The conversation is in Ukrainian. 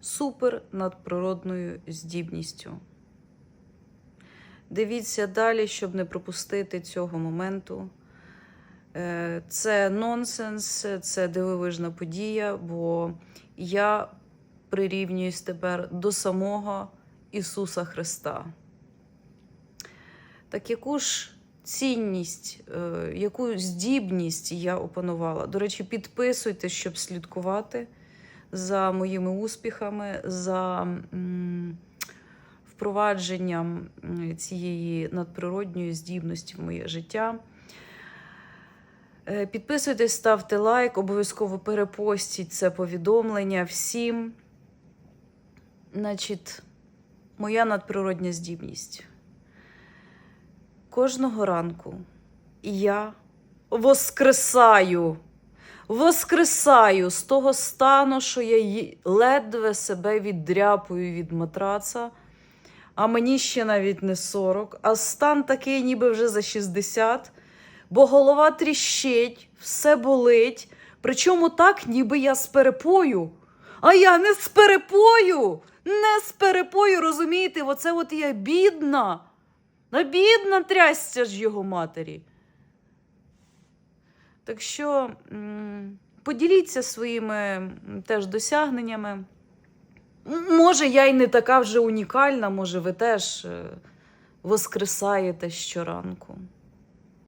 супер надприродною здібністю. Дивіться далі, щоб не пропустити цього моменту. Е, Це нонсенс, це дивовижна подія, бо я прирівнююсь тепер до самого Ісуса Христа. Так яку ж цінність, е, яку здібність я опанувала? До речі, підписуйтесь, щоб слідкувати за моїми успіхами, за впровадженням цієї надприродньої здібності в моє життя. Е, Підписуйтесь, ставте лайк, обов'язково перепостіть це повідомлення всім. Значить, моя надприродня здібність. Кожного ранку я воскресаю, воскресаю з того стану, що я ледве себе віддряпую від матраца, а мені ще навіть не 40, а стан такий, ніби вже за 60, бо голова тріщить, все болить, причому так, ніби я з перепою. А я не з перепою, не з перепою, розумієте? Оце от я бідна. На бідна трясця ж його матері. Так що поділіться своїми теж досягненнями. Може, я й не така вже унікальна, може, ви теж е, воскресаєте щоранку.